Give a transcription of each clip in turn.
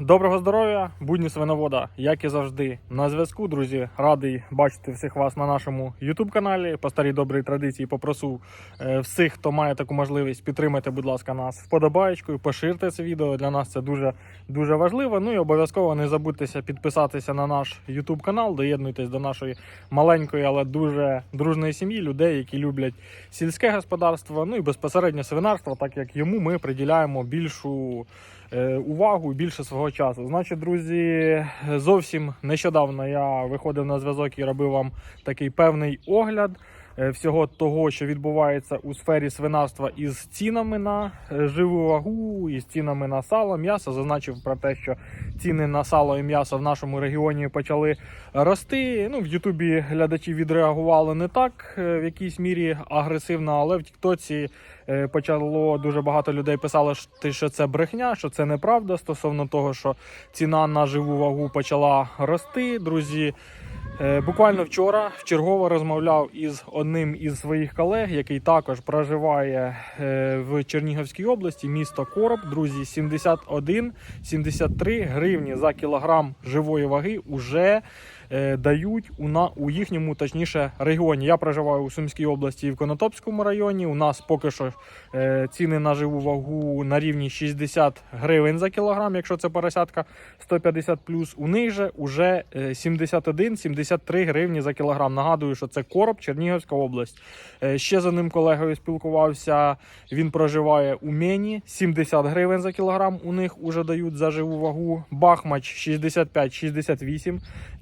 Доброго здоров'я, будні свиновода, як і завжди, на зв'язку, друзі. Радий бачити всіх вас на нашому youtube каналі. По старій добрій традиції попрошу е, всіх, хто має таку можливість, підтримайте, будь ласка, нас вподобаєчкою, поширте це відео. Для нас це дуже дуже важливо. Ну і обов'язково не забудьтеся підписатися на наш youtube канал. Доєднуйтесь до нашої маленької, але дуже дружної сім'ї людей, які люблять сільське господарство. Ну і безпосередньо свинарство, так як йому ми приділяємо більшу увагу і більше свого часу. Значить, друзі, зовсім нещодавно я виходив на зв'язок і робив вам такий певний огляд. Е, Всього того, що відбувається у сфері свинарства із цінами на е, живу вагу, і з цінами на сало, м'ясо. Зазначив про те, що ціни на сало і м'ясо в нашому регіоні почали рости. Ну, в Ютубі глядачі відреагували не так е, в якійсь мірі агресивно, але в Тіктоці почало дуже багато людей писали, що- це брехня, що це неправда стосовно того, що ціна на живу вагу почала рости. Друзі, Буквально вчора вчергово розмовляв із одним із своїх колег, який також проживає е, в Чернігівській області, місто Короб. Друзі, 71-73 гривні за кілограм живої ваги уже е, дають у, на, у їхньому, точніше, регіоні. Я проживаю у Сумській області і в Конотопському районі. У нас поки що е, ціни на живу вагу на рівні 60 гривень за кілограм, якщо це поросятка 150 У них же уже е, 71-73 гривні за кілограм. Нагадую, що це Короб, Чернігівська область. Е, Ще за ним колегою спілкувався. Він проживає у Мені. 70 гривень за кілограм. У них уже дають за живу вагу. Бахмач 65-68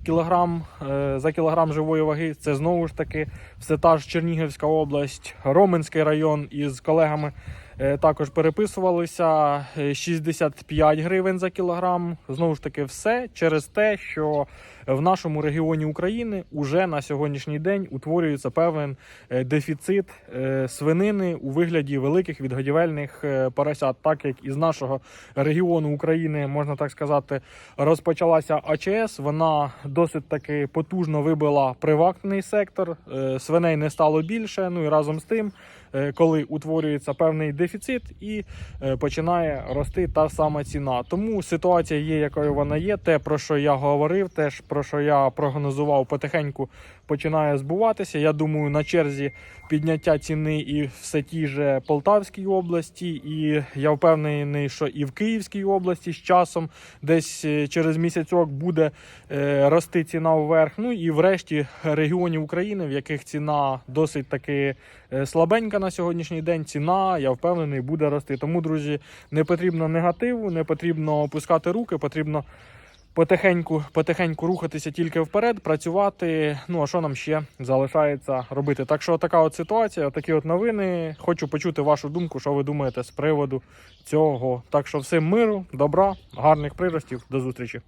кілограм е, за кілограм живої ваги. Це знову ж таки все та ж Чернігівська область, Роменський район із колегами. Е, Також переписувалися Е, 65 гривень за кілограм. Знову ж таки, все через те, що в нашому регіоні України уже на сьогоднішній день утворюється певен е, дефіцит е, свинини у вигляді великих відгодівельних е, поросят, так як із нашого регіону України, можна так сказати, розпочалася АЧС. Вона досить таки потужно вибила приватний сектор. е, Свиней не стало більше. Ну і разом з тим, е, коли утворюється певний дефіцит і е, починає рости та сама ціна. Тому ситуація є, якою вона є. Те, про що я говорив, теж про що я прогнозував, потихеньку починає збуватися. Я думаю, на черзі підняття ціни і все ті же Полтавській області, і я впевнений, що і в Київській області з часом десь е, через місяцьок буде е, рости ціна вверх. Ну і врешті регіонів України, в яких ціна досить таки слабенька на сьогоднішній день. Ціна, я впевнений, буде рости. Тому, друзі, не потрібно негативу, не потрібно опускати руки, потрібно. Потихеньку, потихеньку рухатися тільки вперед, працювати. Ну а що нам ще залишається робити? Так що така от ситуація, такі от новини. Хочу почути вашу думку, що ви думаєте з приводу цього. Так що всім миру, добра, гарних приростів, до зустрічі.